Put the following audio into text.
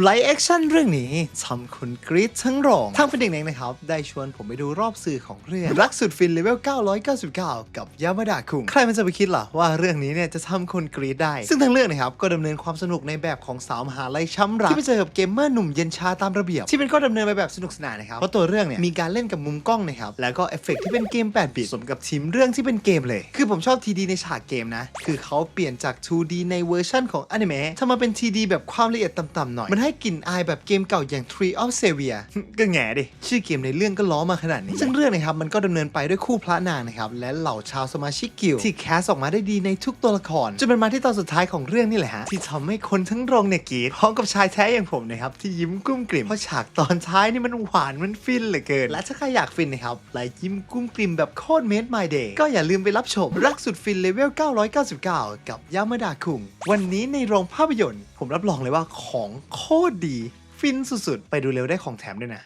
ไลฟ์แอคชั่นเรื่องนี้ทำคนกรี๊ดทั้งโรงทางเป็นเด็กเองนะครับ ได้ชวนผมไปดูรอบสื่อของเรื่อง รักสุดฟินเลเวล 999 กับยามาดาคุง ใครมันจะไปคิดล่ะว่าเรื่องนี้เนี่ยจะทำคนกรี๊ดได้ ซึ่งทั้งเรื่องนะครับ ก็ดำเนินความสนุกในแบบของสาวมหาลัยช้ำรัก ที่ไปเจอกับเกมเมอร์หนุ่มเย็นชาตามระเบียบ ที่เป็นก็ดำเนินไปแบบสนุกสนานนะครับ เพราะตัวเรื่องเนี่ยมีการเล่นกับมุมกล้องนะครับแล้วก็เอฟเฟกต์ที่เป็นเกม8บิตสมกับทีมเรื่องที่เป็นเกมเลย คือผมชอบทีดีในฉากเกมนะคือเขาเปลี่ยนจาก 2D ในเวอร์ชันของอนิเมะทำมาเป็น TD แบบความละเอียดต่ำๆหน่อยมันให้กลิ่นอายแบบเกมเก่าอย่าง Tree of Savior ก็แง่ดิ ชื่อเกมในเรื่องก็ล้อมาขนาดนี้ ซึ่งเรื่องนะครับมันก็ดำเนินไปด้วยคู่พระนางนะครับ และเหล่าชาวสมาชิกกิลด์ที่แคสออกมาได้ดีในทุกตัวละครจนเป็นมาที่ตอนสุดท้ายของเรื่องนี่แหละฮะที่ทำให้คนทั้งโรงเนี่ยกรีดพร้อมกับชายแท้อย่างผมนะครับที่ยิ้มกุ้มกลิ่มเพราะฉากตอนท้ายนี่มันหวานมันฟินเหลือเกิน และถ้าใครอยากฟินนะครับและยิ้มกุ้มกลิ่มแบบโคตรเมดไมเดย์ก็อย่าลืมไปรับชมรักสุดฟินเลเวล 999 กับยามาดาคุงวันนี้ในโรงภาพยนตร์ ผมรับรองเลยว่าของโคตรดี ฟินสุดๆ ไปดูเร็วได้ของแถมด้วยนะ